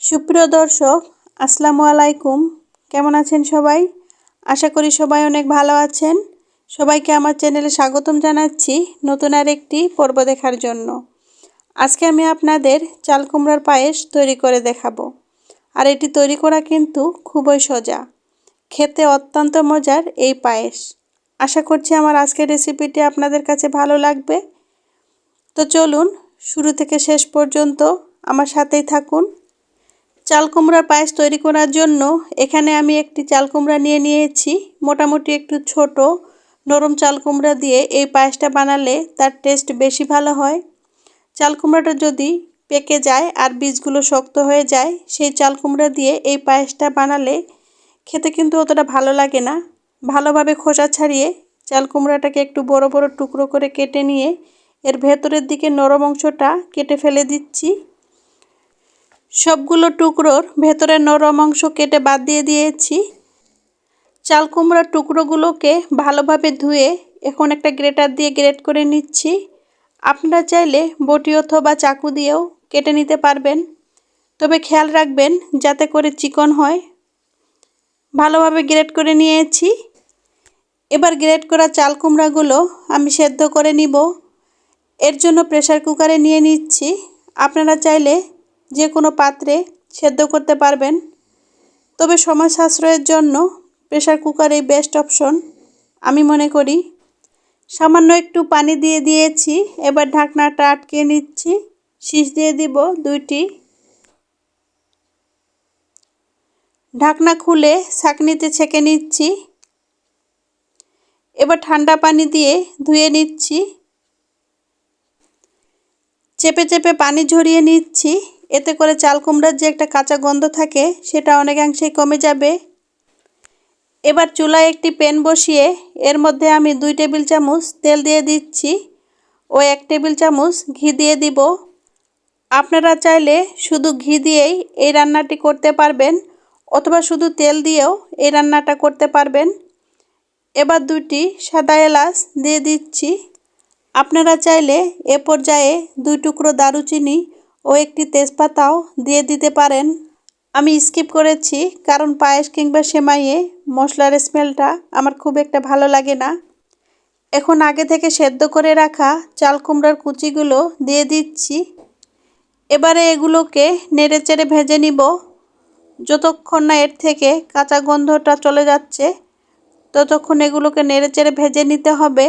সুপ্রিয় দর্শক, আসসালামু আলাইকুম। কেমন আছেন সবাই? আশা করি সবাই অনেক ভালো আছেন। সবাইকে আমার চ্যানেলে স্বাগতম জানাচ্ছি নতুন আর একটি পর্ব দেখার জন্য। আজকে আমি আপনাদের চাল কুমড়ার পায়েস তৈরি করে দেখাবো। আর এটি তৈরি করা কিন্তু খুবই সোজা। খেতে অত্যন্ত মজার এই পায়েস। আশা করছি আমার আজকের রেসিপিটি আপনাদের কাছে ভালো লাগবে। তো চলুন, শুরু থেকে শেষ পর্যন্ত আমার সাথেই থাকুন। চাল কুমড়ার পায়েস তৈরি করার জন্য এখানে আমি একটি চাল কুমড়া নিয়ে নিয়েছি, মোটামুটি একটু ছোট। নরম চাল কুমড়া দিয়ে এই পায়েসটা বানালে তার টেস্ট বেশি ভালো হয়। চাল কুমড়াটা যদি পেকে যায় আর বীজগুলো শক্ত হয়ে যায়, সেই চাল কুমড়া দিয়ে এই পায়েসটা বানালে খেতে কিন্তু অতটা ভালো লাগে না। ভালোভাবে খোসা ছাড়িয়ে চাল কুমড়াটাকে একটু বড় বড় টুকরো করে কেটে নিয়ে এর ভেতরের দিকে নরম অংশটা কেটে ফেলে দিচ্ছি। সবগুলো টুকরোর ভেতরের নরম অংশ কেটে বাদ দিয়ে দিয়েছি। চাল কুমড়ার টুকরোগুলোকে ভালোভাবে ধুয়ে এখন একটা গ্রেটার দিয়ে গ্রেট করে নিচ্ছি। আপনারা চাইলে বটি অথবা চাকু দিয়েও কেটে নিতে পারবেন। তবে খেয়াল রাখবেন, যাতে করে চিকন হয়। ভালোভাবে গ্রেট করে নিয়েছি। এবার গ্রেট করা চাল কুমড়াগুলো আমি সেদ্ধ করে নিব। এর জন্য প্রেশার কুকারে নিয়ে নিচ্ছি। আপনারা চাইলে যে কোনো পাত্রে সেদ্ধ করতে পারবেন। তবে সময় সাশ্রয়ের জন্য প্রেশার কুকারেই বেস্ট অপশন, আমি মনে করি। সামান্য একটু পানি দিয়ে দিয়েছি, এবার ঢাকনাটা আটকে নিচ্ছি। শীষ দিয়ে দিব দুইটি। ঢাকনা খুলে ছাঁকনিতে ছেঁকে নিচ্ছি। এবার ঠান্ডা পানি দিয়ে ধুয়ে নিচ্ছি। চেপে চেপে পানি ঝরিয়ে নিচ্ছি। এতে করে চাল কুমড়ার যে একটা কাঁচা গন্ধ থাকে, সেটা অনেকাংশেই কমে যাবে। এবার চুলায় একটি প্যান বসিয়ে এর মধ্যে আমি দুই টেবিল চামচ তেল দিয়ে দিচ্ছি ও এক টেবিল চামচ ঘি দিয়ে দিব। আপনারা চাইলে শুধু ঘি দিয়েই এই রান্নাটি করতে পারবেন অথবা শুধু তেল দিয়েও এই রান্নাটা করতে পারবেন। এবার দুটি সাদা এলাচ দিয়ে দিচ্ছি। আপনারা চাইলে এ পর্যায়ে দুই টুকরো দারুচিনি ও একটি তেজপাতাও দিয়ে দিতে পারেন। আমি স্কিপ করেছি, কারণ পায়েস কিংবা সেমাইয়ে মশলার স্মেলটা আমার খুব একটা ভালো লাগে না। এখন আগে থেকে সেদ্ধ করে রাখা চাল কুমড়ার কুচিগুলো দিয়ে দিচ্ছি। এবারে এগুলোকে নেড়ে চেড়ে ভেজে নিব। যতক্ষণ না এর থেকে কাঁচা গন্ধটা চলে যাচ্ছে, ততক্ষণ এগুলোকে নেড়ে চেড়ে ভেজে নিতে হবে।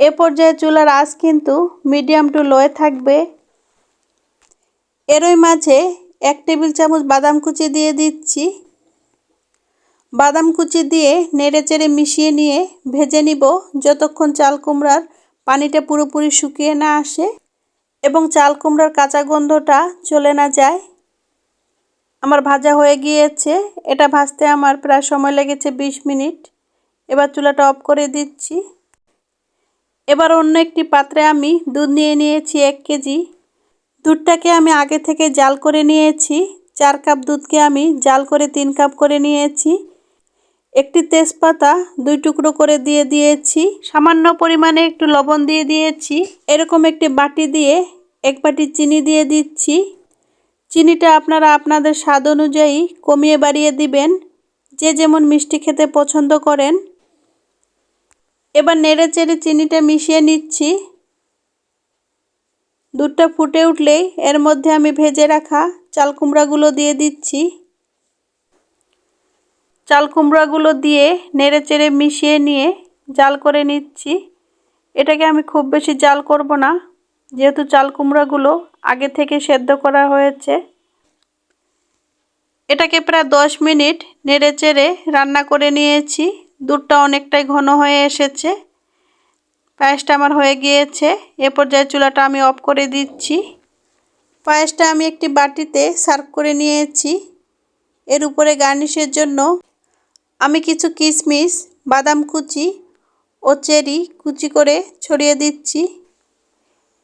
এ পর্যায়ে চুলার আঁচ কিন্তু মিডিয়াম টু লোয়ে থাকবে। এরই মাঝে এক টেবিল চামচ বাদাম কুচি দিয়ে দিচ্ছি। বাদাম কুচি দিয়ে নেড়ে চেড়ে মিশিয়ে নিয়ে ভেজে নিব যতক্ষণ চাল কুমড়ার পানিটা পুরোপুরি শুকিয়ে না আসে এবং চাল কুমড়ার কাঁচা গন্ধটা চলে না যায়। আমার ভাজা হয়ে গিয়েছে। এটা ভাজতে আমার প্রায় সময় লেগেছে ২০ মিনিট। এবার চুলাটা অফ করে দিচ্ছি। এবার অন্য একটি পাত্রে আমি দুধ নিয়ে নিয়েছি এক কেজি। দুধটাকে আমি আগে থেকে জাল করে নিয়েছি। চার কাপ দুধকে আমি জাল করে তিন কাপ করে নিয়েছি। একটি তেজপাতা দুই টুকরো করে দিয়ে দিয়েছি। সামান্য পরিমাণে একটু লবণ দিয়ে দিয়েছি। এরকম একটি বাটি দিয়ে এক বাটি চিনি দিয়ে দিচ্ছি। চিনিটা আপনারা আপনাদের স্বাদ অনুযায়ী কমিয়ে বাড়িয়ে দিবেন। যে যেমন মিষ্টি খেতে পছন্দ করেন। এবার নেড়ে চেড়ে চিনিটা মিশিয়ে নিচ্ছি। দুধটা ফুটে উঠলেই এর মধ্যে আমি ভেজে রাখা চাল কুমড়াগুলো দিয়ে দিচ্ছি। চাল কুমড়াগুলো দিয়ে নেড়ে চেড়ে মিশিয়ে নিয়ে জাল করে নিচ্ছি। এটাকে আমি খুব বেশি জাল করব না, যেহেতু চাল কুমড়াগুলো আগে থেকে সেদ্ধ করা হয়েছে। এটাকে প্রায় দশ মিনিট নেড়ে চেড়ে রান্না করে নিয়েছি। দুধটা অনেকটাই ঘন হয়ে এসেছে। পায়েসটা আমার হয়ে গিয়েছে। এ পর্যায়ে চুলাটা আমি অফ করে দিচ্ছি। পায়েসটা আমি একটি বাটিতে সার্ভ করে নিয়েছি। এর উপরে গার্নিশের জন্য আমি কিছু কিশমিশ বাদাম কুচি ও চেরি কুচি করে ছড়িয়ে দিচ্ছি।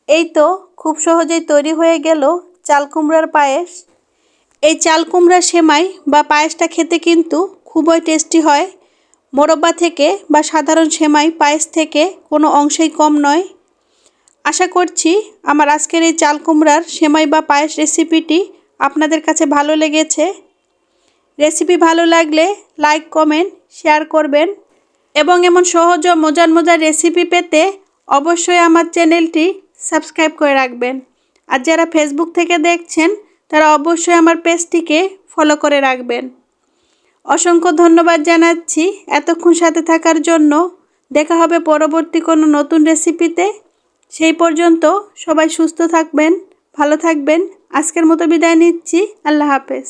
এই তো খুব সহজেই তৈরি হয়ে গেল চাল কুমড়ার পায়েস। এই চাল কুমড়া সেমাই বা পায়েসটা খেতে কিন্তু খুবই টেস্টি হয়। মোরব্বা থেকে বা সাধারণ সেমাই পায়েস থেকে কোনো অংশেই কম নয়। আশা করছি আমার আজকের এই চাল কুমড়ার সেমাই বা পায়েস রেসিপিটি আপনাদের কাছে ভালো লেগেছে। রেসিপি ভালো লাগলে লাইক, কমেন্ট, শেয়ার করবেন এবং এমন সহজ ও মজার মজার রেসিপি পেতে অবশ্যই আমার চ্যানেলটি সাবস্ক্রাইব করে রাখবেন। আর যারা ফেসবুক থেকে দেখছেন, তারা অবশ্যই আমার পেজটিকে ফলো করে রাখবেন। অসংখ্য ধন্যবাদ জানাচ্ছি এতক্ষণ সাথে থাকার জন্য। দেখা হবে পরবর্তী কোনো নতুন রেসিপিতে। সেই পর্যন্ত সবাই সুস্থ থাকবেন, ভালো থাকবেন। আজকের মতো বিদায় নিচ্ছি। আল্লাহ হাফেজ।